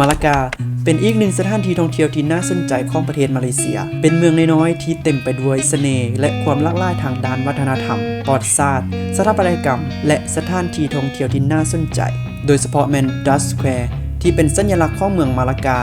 มาลากา เป็นอีกหนึ่งสถานที่ท่องเที่ยวที่น่าสนใจของประเทศมาเลเซีย เป็นเมืองน้อยๆที่เต็มไปด้วยเสน่ห์และความหลากหลายทางด้านวัฒนธรรมประวัติศาสตร์สถาปัตยกรรม และสถานที่ท่องเที่ยวที่น่าสนใจ โดยเฉพาะแมนดัสแควร์ที่เป็นสัญลักษณ์ของเมืองมาลากา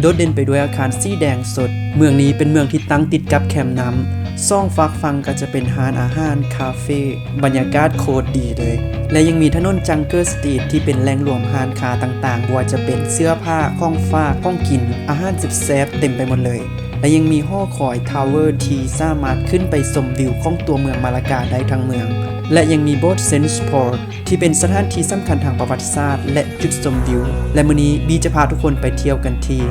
โดดเด่นไปด้วยอาคารสีแดงสด เมืองนี้เป็นเมืองที่ตั้งติดกับแคมป์น้ำ ซ่องฟักฟังก็จะเป็นร้านอาหารคาเฟ่บรรยากาศโคตรดีเลย และยังมีถนนจังเกอร์สตรีทที่เป็นแหล่งรวมร้านค้าต่างๆว่าจะเป็นเสื้อผ้าของฝากของกิน อาหารสิบแซบเต็มไปหมดเลย และยังมีห้อคอยทาวเวอร์ที่สามารถขึ้นไปชมวิวของตัวเมืองมาลากาได้ทั้งเมือง และยังมีโบสถ์เซนต์พอร์ที่เป็นสถานที่สำคัญทางประวัติศาสตร์ และจุดชมวิว และมื้อนี้บีจะพาทุกคนไปเที่ยวกันที่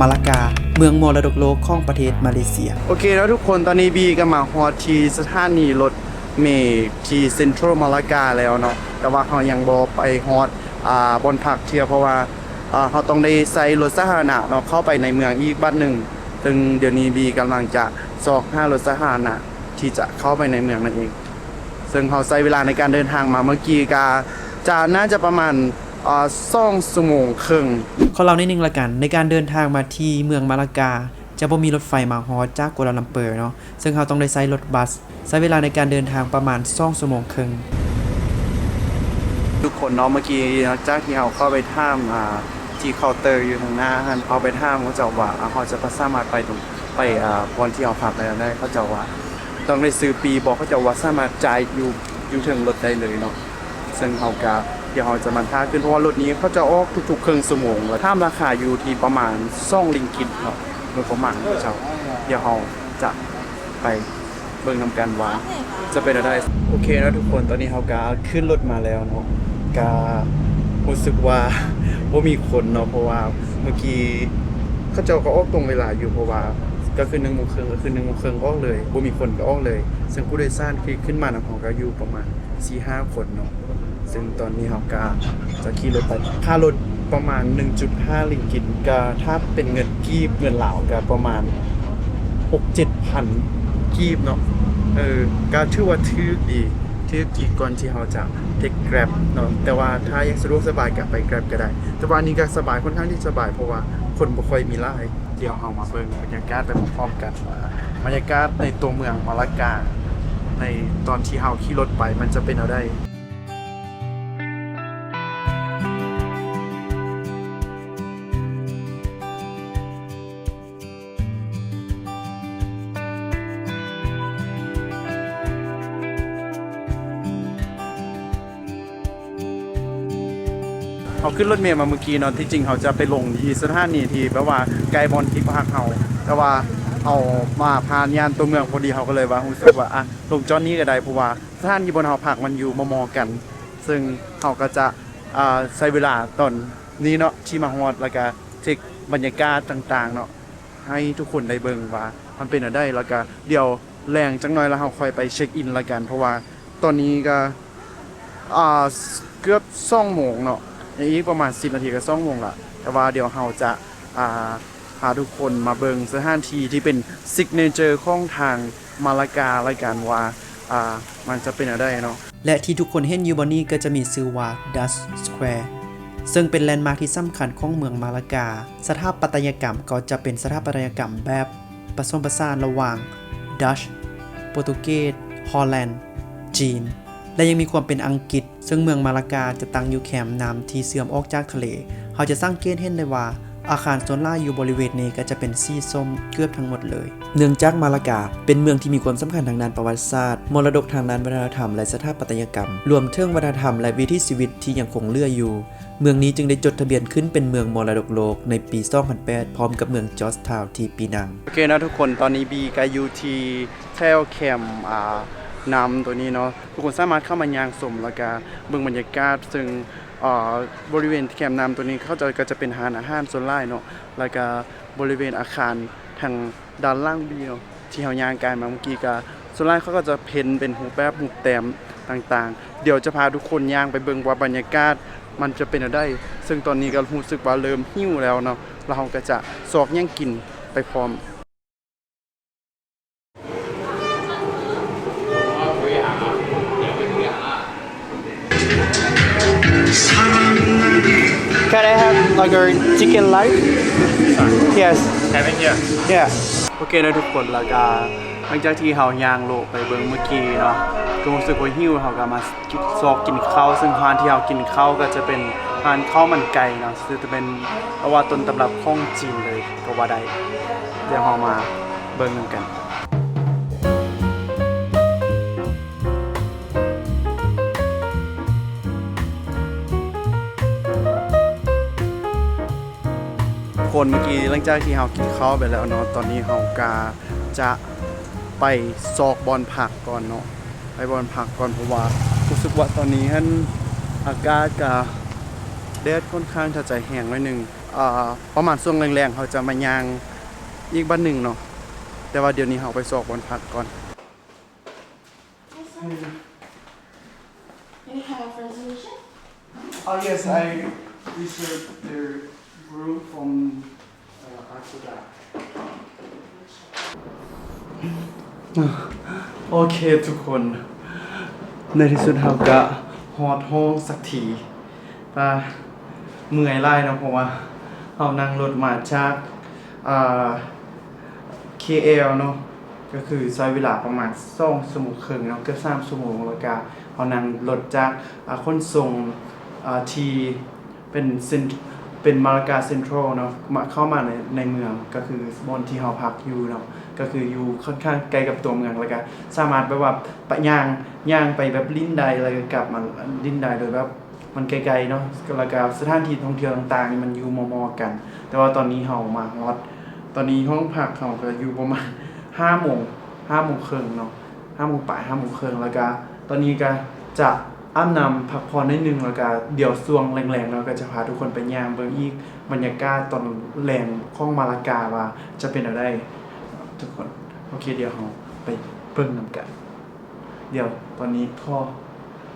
มาลากา เมืองมรดกโลกของประเทศมาเลเซีย โอเคแล้วทุกคนตอนนี้บีก็มาฮอที่สถานีรถเมล์ที่เซ็นทรัลมาลากาแล้วเนาะแต่ว่าเขายังบอไปฮอดอ่าบนพักเทียเพราะว่าอ่าเขาต้องได้ใส่รถสาธารณะเนาะเข้าไปในเมืองอีกบ้านหนึ่งซึ่งเดี๋ยวนี้บีกำลังจะสอกห้ารถสาธารณะที่จะเข้าไปในเมืองนั่นเอง ซึ่งเขาใช้เวลาในการเดินทางมาเมื่อกี้ก็จะน่าจะประมาณ อ่าสองชั่วโมงครึ่งขอเล่านิดนึงละกัน ในการเดินทางมาที่เมืองมาลากา จะบ่มีรถไฟมาฮอดจากกัวลาลัมเปอร์เนาะซึ่งเราต้องได้ใช้รถบัสใช้เวลาในการเดินทางประมาณ2ชั่วโมงครึ่งทุกคนเนาะเมื่อกี้หลังจากที่เราเข้าไปท่ามอ่าที่เคาน์เตอร์อยู่ทางหน้าหันเอาไปท่ามเขาเจะว่าอ่าเขาจะสามารถไปตรงไปอ่าบอนที่เราพักแล้วได้เขาเจะว่าต้องได้ซื้อปีบอกเขาเจะว่าสามารถจ่ายอยู่อยู่ถึงรถได้เลยเนาะซึ่งเขากะ เดี๋ยวเราจะมาท่าขึ้นเพราะว่ารถนี้เขาจะออกทุกๆเครึ่องชั่วโมงแล้วท่ามราคาอยู่ที่ประมาณ2ลิงกิตเนาะโดยประมาณเจ้าเดี๋ยวเราจะไปเบิ่งนำกันว่าจะเป็นอะไรโอเคนะทุกคนตอนนี้เขากาขึ้นรถมาแล้วเนาะการู้สึกว่าว่ามีคนเนาะเพราะว่าเมื่อกี้เขาเจ้าก็ออกตรงเวลาอยู่เพราะว่าก็คือหนึ่งโมงครึ่งก็คือหนึ่งโมงครึ่งออกเลยว่ามีคนก็ออกเลยซึ่งผู้โดยสารที่ขึ้นมานำของก็อยู่ประมาณ4 5คนเนาะ ซึ่งตอนนี้เขากาจะขี่รถไปค่ารถประมาณ 1.5 ลิงกิตก็ถ้าเป็นเงินกีบเงินเหลาก็ประมาณ 6 7พันกีบเนาะเออก็ถือว่าถือดีถือดีก่อนที่เราจะเทคแกร็บเนาะแต่ว่าถ้ายังสะดวกสบายก็ไปแกร็บก็ได้ แต่ว่าอันนี้ก็สบายค่อนข้างที่สบายเพราะว่าคนบ่ค่อยมีไล่เดี๋ยวเรามาเบิ่งบรรยากาศไปพร้อมกันว่าบรรยากาศในตัวเมืองมาลากา ในตอนที่เราขี่รถไปมันจะเป็นเอาได้ เขาขึ้นรถเมล์มาเมื่อกี้เนาะที่จริงเขาจะไปลงที่สถานีที่แปลว่าไกลบอลที่พักเขาแต่ว่าเอามาผ่านยานตัวเมืองพอดีเขาก็เลยว่ารู้สึกว่าอะลงจอดนี้ก็ได้เพราะว่าสถานีบนเขาพักมันอยู่มมอกัน ซึ่งเขาก็จะอ่าใช้เวลาตอนนี้เนาะที่มาฮอดแล้วก็เช็คบรรยากาศต่างๆเนาะให้ทุกคนได้เบิ่งว่ามันเป็นอะไรแล้วก็เดี๋ยวแรงจังหน่อยแล้วเราค่อยไปเช็คอินละกัน เพราะว่าตอนนี้ก็อ่าเกือบสองโมงเนาะ อีกประมาณ 10 นาทีก็สองโมงละแต่ว่าเดี๋ยวเราจะอ่าพาทุกคนมาเบิงสถานที่ที่เป็นซิกเนเจอร์ของทางมาลาการายการว่าอ่ามันจะเป็นอะไรเนาะและที่ทุกคนเห็นอยู่บนนี้ก็จะมีชื่อว่า Dust Square ซึ่งเป็นแลนด์มาร์คที่สำคัญของเมืองมาลากา สถาปัตยกรรมก็จะเป็นสถาปัตยกรรมแบบผสมผสานระหว่างดัชโปรตุเกสฮอลแลนด์ จีน และยังมีความเป็นอังกฤษ ซึ่งเมืองมาลากาจะตั้งอยู่แคมน้ำที่เสื่อมออกจากทะเลเขาจะสังเกตเห็นได้ว่าอาคารส่วนล่าอยู่บริเวณนี้ก็จะเป็นสีส้มเกือบทั้งหมดเลย เนื่องจากมาลากาเป็นเมืองที่มีความสำคัญทางด้านประวัติศาสตร์ มรดกทางด้านวัฒนธรรมและสถาปัตยกรรม รวมถึงวัฒนธรรมและวิถีชีวิตที่ยังคงเลื่ออยู่ เมืองนี้จึงได้จดทะเบียนขึ้นเป็นเมืองมรดกโลกในปี 2008 พร้อมกับเมืองจอร์จทาวน์ที่ปีนัง โอเคนะทุกคนตอนนี้บีก็อยู่ที่แทลแคมอ่า นำตัวนี้เนาะทุกคนสามารถเข้ามายางสมแล้วก็เบิ่งบรรยากาศ ซึ่งอ่าบริเวณแคมป์นำตัวนี้เขาจะก็จะเป็นหารอาหารส่วนไล่เนาะแล้วก็บริเวณอาคารทางด้านล่างบีเนาะที่เฮายางกายมาเมื่อกี้ก็ส่วนไล่เขาก็จะเพ้นเป็นหูแบบหูแต้มต่างๆ เดี๋ยวจะพาทุกคนย่างไปเบิ่งว่าบรรยากาศมันจะเป็นอะไรซึ่งตอนนี้ก็รู้สึกว่าเริ่มหิ้วแล้วเนาะเราก็จะสอกย่างกินไปพร้อม Can I have like a chicken light Yes Having here. Yeah โอเคนะทุกคนแล้วก็หลังจากที่เฮาย่างโลกไปเบิ่งเมื่อกี้เนาะก็รู้สึกว่าหิวเฮาก็มากินซอกกินข้าวซึ่งร้านที่เฮากินข้าวก็จะเป็นร้านข้าวมันไก่เนาะซึ่งจะเป็นเพราะว่าต้นตำรับของจีนเลยก็ว่าได้เดี๋ยวเฮามาเบิ่งนำกันคนเมื่อกี้หลังจากที่เฮากินข้าวไปแล้วเนาะตอนนี้เฮากาจะไปซอกบอลผักก่อนเนาะไปบอลผักก่อนเพราะว่ารู้สึกว่าตอนนี้ฮั่นอากาศกาแดดค่อนข้างจะใจแห้งหน่อยหนึงอ่าประมาณช่วงแรงๆเขาจะมายางอีกบ้านหนึ่งเนาะแต่ว่าเดี๋ยวนี้เฮาไปซอกบอลผักก่อน You have resolution? Oh yes I researched the room from uh, Akuda โอเคทุกคน ในที่สุดเราก็ฮอดห้องสักทีป่าเมื่อยไล่นะเพราะว่าเรานั่งรถมาจากอ่า KL เนาะก็คือใช้เวลาประมาณ2ชั่วโมงครึ่งเนาะเกือบ3ชั่วโมงแล้วก็เรานั่งรถจากอ่าขนส่งอ่าทีเป็นเซ็น เป็นมาลากาเซ็นทรัลเนาะมาเข้ามาในในเมืองก็คือบนที่เราพักอยู่เนาะก็คืออยู่ค่อนข้างไกลกับตัวเมืองแล้วก็สามารถแบบว่าไปย่างย่างไปแบบลิ้นใดแล้วก็กลับมาลิ้นใดโดยแบบมันไกลๆเนาะแล้วก็สถานที่ท่องเที่ยวต่างๆนี่มันอยู่มอๆกัน แต่ว่าตอนนี้เรามาฮอดตอนนี้ห้องพักเขาก็อยู่ประมาณห้าโมงห้าโมงครึ่งเนาะห้าโมงป่ายห้าโมงครึ่งแล้วก็ตอนนี้ก็จะ อ้ำนำพักผ่อนนิดนึงแล้วก็เดี๋ยวช่วงแรงๆเราก็จะพาทุกคนไปย่างเบิ่งอีกบรรยากาศตอนแรงข้องมาลากาว่าจะเป็นอะไรทุกคน โอเคเดี๋ยวเราไปเบิ่งนำกัน เดี๋ยวตอนนี้พ่อ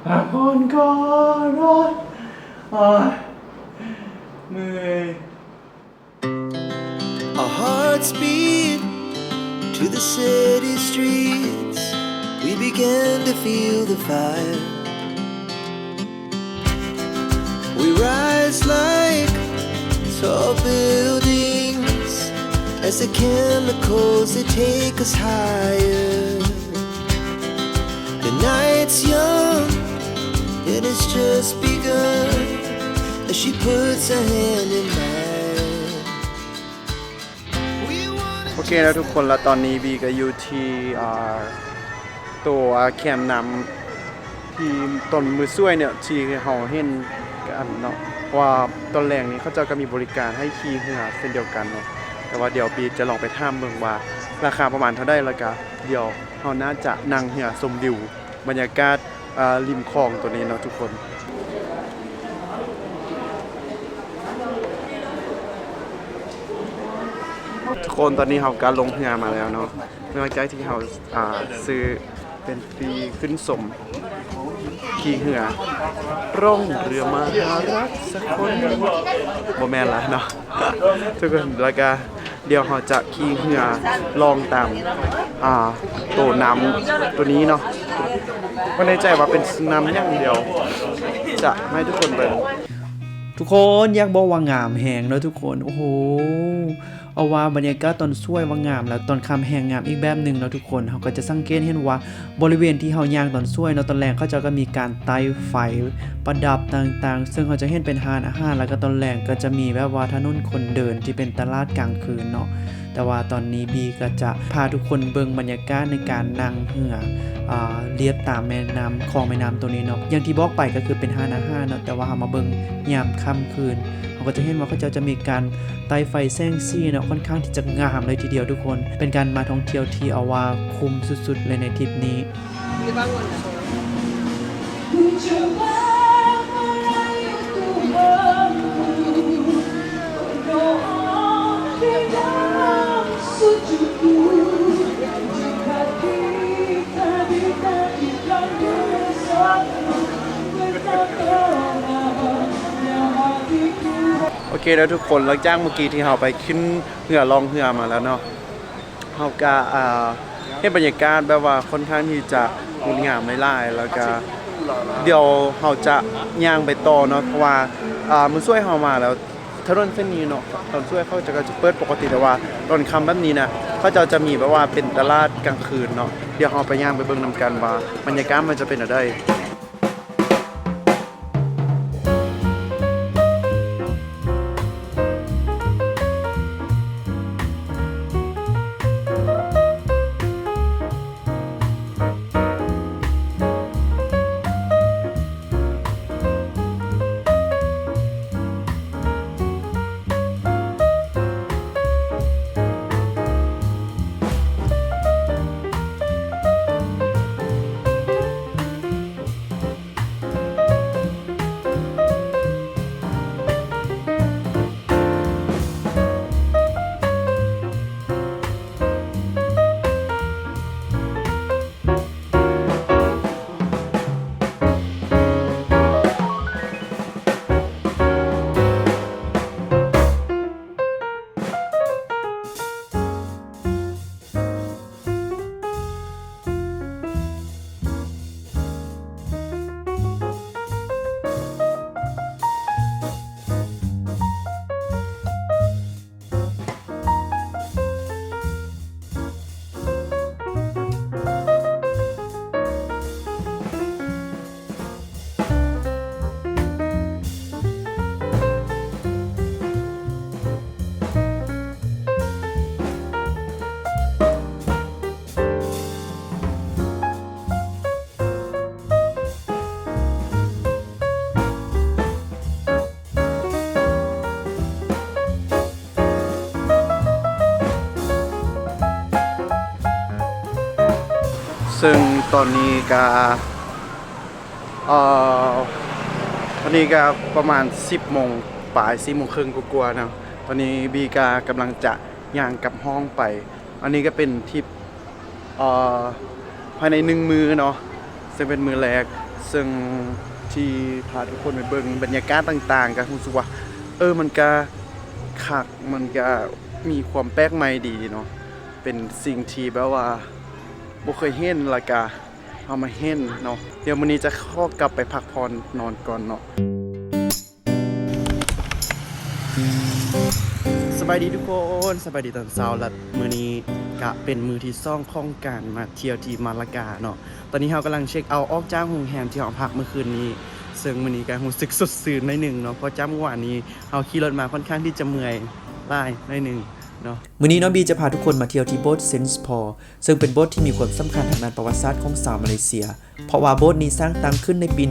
พักผ่อนก่อนนอนอ่อยเมื่อย Our hearts beat to the city streets. We began to feel the fire. As the chemicals they take us higher. The night's young, it has just begun as she puts her hand in mine. We wanna โอเคแล้วทุกคนแล้วตอนนี้บีก็อยู่ที่อ่าตัวแคมป์นำที่ต้นมือช่วยเนี่ยที่เราเห็นกันเนาะว่าตอนแรกนี้เขาเจะก็มีบริการให้ขี่เรือเช่นเดียวกันเนาะ แต่ว่าเดี๋ยวบีจะลองไปท่ามเมืองว่า ราคาประมาณเท่าได้แล้วก็เดี๋ยวเราน่าจะนั่งเรือชมวิว บรรยากาศริมคลองตัวนี้เนาะทุกคนทุกคนตอนนี้เราการลงเรือมาแล้วเนาะเมื่อจากที่เราอ่าซื้อเป็นฟรีขึ้นสมขี่เรือร่องเรือมาหารักสักคนบ่แม่นละเนาะทุกคนแล้วก็เดี๋ยวเราจะขี่เหือลองตามอ่าตัวน้ำตัวนี้เนาะไม่แน่ใจว่าเป็นน้ำอย่างเดียว จะให้ทุกคนเบิ่งทุกคนอยากบอกว่างามแหงเนาะทุกคน โอ้โห เอาว่าบรรยากาศตอนสวยว่างาม แล้วตอนคำแหงงามอีกแบบหนึ่งเนาะทุกคนเขาก็จะสังเกตเห็นว่าบริเวณที่เฮาย่างตอนสวยเนาะตอนแรงเขาจะก็มีการไต้ไฟประดับต่างๆ ซึ่งเขาจะเห็นเป็นฮานอาหารแล้วก็ตอนแรงก็จะมีแบบว่าถนนคนเดินที่เป็นตลาดกลางคืนเนาะ แต่ว่าตอนนี้บีก็จะพาทุกคนเบิ่งบรรยากาศในการนั่งเรืออ่าเลียบตามแม่น้ำคลองแม่น้ำตัวนี้เนาะอย่างที่บอกไปก็คือเป็นฮานาหาเนาะแต่ว่าเรามาเบิ่งยามค่ำคืนเราก็จะเห็นว่าเขาเจะจะมีการไต่ไฟแซงซี่เนาะค่อนข้างที่จะงามเลยทีเดียวทุกคน เป็นการมาท่องเที่ยวที่เอาว่าคุ้มสุดๆเลยในทริปนี้ เคแล้วทุกคนหลังจากเมื่อกี้ที่เราไปขึ้นเรือลองเรือมาแล้วเนาะเราก็อ่าให้บรรยากาศแบบว่าค่อนข้างที่จะงดงามหลายๆแล้วก็เดี๋ยวเราจะย่างไปต่อเนาะเพราะว่าอ่ามือช่วยเฮามาแล้วถนนเส้นนี้เนาะตอนช่วยเขาจะก็จะเปิดปกติแต่ว่าตอนค่ำแบบนี้นะเขาจะจะมีแบบว่าเป็นตลาดกลางคืนเนาะเดี๋ยวเฮาไปย่างไปเบิ่งนำกันว่าบรรยากาศมันจะเป็นอะไร ซึ่งตอนนี้ก็เอ่อตอนนี้ก็ประมาณ 10โมงปลาย4โมงครึ่งกว่าๆนะตอนนี้บีกากำลังจะย่างกลับห้องไป อันนี้ก็เป็นทริปเอ่อภายในหนึ่งมือเนาะซึ่งเป็นมือแรก ซึ่งที่พาทุกคนไปเบิ่งบรรยากาศต่างๆก็รู้สึกว่าเออมันก็คักมันก็มีความแปลกใหม่ดีเนาะเป็นสิ่งที่แบบว่า บ่เคยเห็นละกะเอามาเห็นเนาะเดี๋ยวมื้อนี้จะเข้ากลับไปพักผ่อนนอนก่อนเนาะสบายดีทุกคนสบายดีตอนเช้าและมื้อนี้กะเป็นมือที่ซ่องของการมาเที่ยวที่มาลากาเนาะตอนนี้เรากำลังเช็คเอาท์ออกจากโรงแรมที่เราพักเมื่อคืนนี้ ซึ่งมื้อนี้ก็รู้สึกสดชื่นหน่อยหนึงเนาะเพราะจ้าเมื่อวานนี้เราขี่รถมาค่อนข้างที่จะเมื่อยล้ายหน่อยหนึง เนาะมื้อนี้น้องบีจะพาทุกคนมาเที่ยวที่โบสถ์เซนส์พอลซึ่งเป็นโบสถ์ที่มีความสำคัญทางด้านประวัติศาสตร์ของชาวมาเลเซีย เพราะว่าโบสถ์นี้สร้างตั้งขึ้นในปี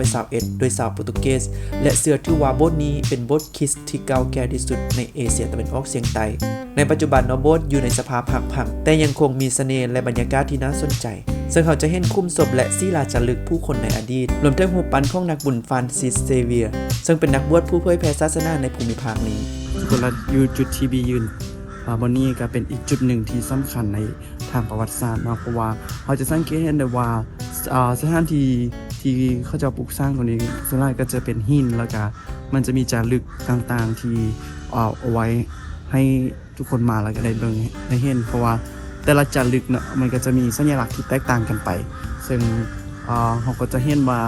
1521โดยชาวโปรตุเกส และเชื่อถือว่าโบสถ์นี้เป็นโบสถ์คริสต์ที่เก่าแก่ที่สุดในเอเชียตะวันออกเฉียงใต้ ในปัจจุบันเนาะโบสถ์อยู่ในสภาพผังพังแต่ยังคงมีเสน่ห์และบรรยากาศที่น่าสนใจซึ่งเขาจะเห็นคุ้มศพและศิลาจารึกผู้คนในอดีต รวมทั้งรูปปั้นของนักบุญฟรานซิสเซเวียร์ซึ่งเป็นนักบวชผู้เผยแผ่ศาสนาในภูมิภาคนี้คนละอยู่จุดที่บียืนอ่า บนนี้ก็เป็นอีกจุดหนึ่งที่สำคัญในทางประวัติศาสตร์เนาะเพราะว่าเขาจะสังเกตเห็นได้ว่าสถานที่ที่เขาจะปลูกสร้างตรงนี้ส่วนใหญ่ก็จะเป็นหินแล้วก็มันจะมีจารึกต่างๆที่เอาไว้ให้ทุกคนมาแล้วก็ได้เบิ่งได้เห็น เพราะว่าแต่ละจารึกเนาะมันก็จะมีสัญลักษณ์ที่แตกต่างกันไป ซึ่งเขาก็จะเห็นว่า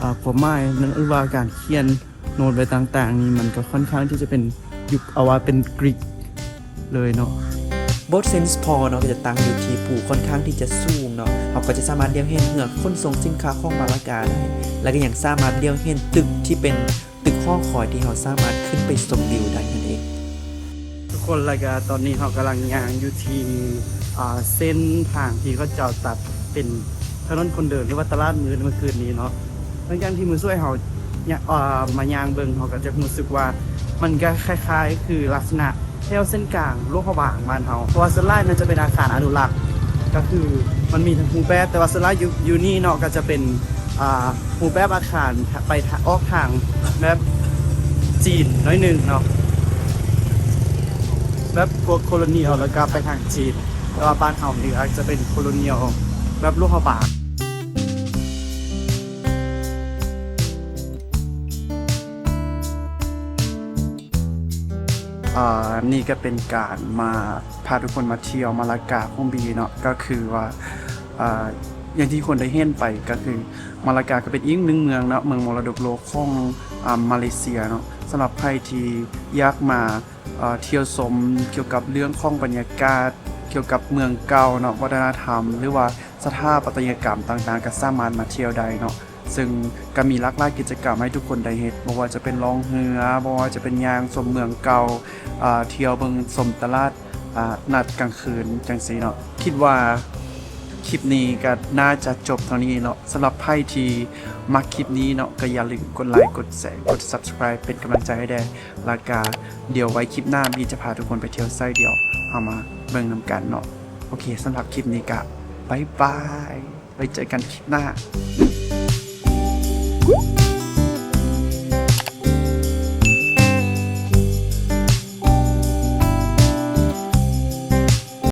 อ่าความหมายนั้นหรือว่าการเขียนโน้ตไว้ต่าง ๆ นี่มันก็ค่อนข้างที่จะเป็นยุคเอาว่าเป็นกรีก เลยเนาะโบสถ์เซนส์พอเนาะก็จะตั้งอยู่ที่ภูค่อนข้างที่จะสูงเนาะเขาก็จะสามารถเลี้ยวเห็นเหือกขนส่งสินค้าของมาลากาได้แล้วก็ยังสามารถเลี้ยวเห็นตึกที่เป็นตึกห้องคอยที่เขาสามารถขึ้นไปชมวิวได้นั่นเองทุกคนรายกาตอนนี้เขากำลังย่างอยู่ที่เส้นทางที่เขาเจ้าตัดเป็นถนนคนเดินหรือว่าตลาดมือเมื่อคืนนี้เนาะหลังจากที่มือช่วยเขาเนี่ยมายางเบิงเขาก็จะรู้สึกว่ามันก็คล้าย ๆ คือลักษณะ แถวเส้นกลางโลกพบางบ้านเขาเพราะว่าส่วนแรกมันจะเป็นอาคารอนุรักษ์ก็คือมันมีทั้งภูแป๊บแต่ว่าส่วนใหญ่อยู่อยู่นี่เนาะก็จะเป็นภูแป๊บอาคารไปออกทางแบบจีนน้อยหนึ่งเนาะแบบพวกโคโลเนียลแล้วก็ไปทางจีนแต่ว่าบ้านเฮานี่อาจจะเป็นโคโลเนียลแบบลูกเขาบาง นี่ก็เป็นการมาพาทุกคนมาเที่ยวมาลากาของบีเนาะก็คือว่าอย่างที่คนได้เห็นไปก็คือมาลากาก็เป็นอีกหนึ่งเมืองเนาะเมืองมรดกโลกของอมาเลเซียเนาะสำหรับใครที่อยากมาเอ่อเที่ยวชมเกี่ยวกับเรื่องของบรรยากาศเกี่ยวกับเมืองเก่าเนาะวัฒนธรรม หรือว่าสถาปัตยกรรมต่างๆ ก็สามารถมาเที่ยวได้เนาะ ซึ่งก็มีลากหลายกิจกรรมให้ทุกคนได้เฮ็ดบ่ว่าจะเป็นล่องเรือบ่ว่าจะเป็นยางชมเมืองเก่าอ่าเที่ยวเบิงชมตลาดนัดกลางคืนจังซี่เนาะคิดว่าคลิปนี้ก็น่าจะจบเท่านี้เนาะสำหรับใครที่มักคลิปนี้เนาะก็อย่าลืมกดไลค์กดแชร์กด subscribe เป็นกำลังใจให้แด่ลากาเดี๋ยวไว้คลิปหน้าบีจะพาทุกคนไปเที่ยวไส้เดียวเอามาเบิ่งนำกันเนาะโอเคสำหรับคลิปนี้ก็บายบายไว้เจอกันคลิปหน้า Woo!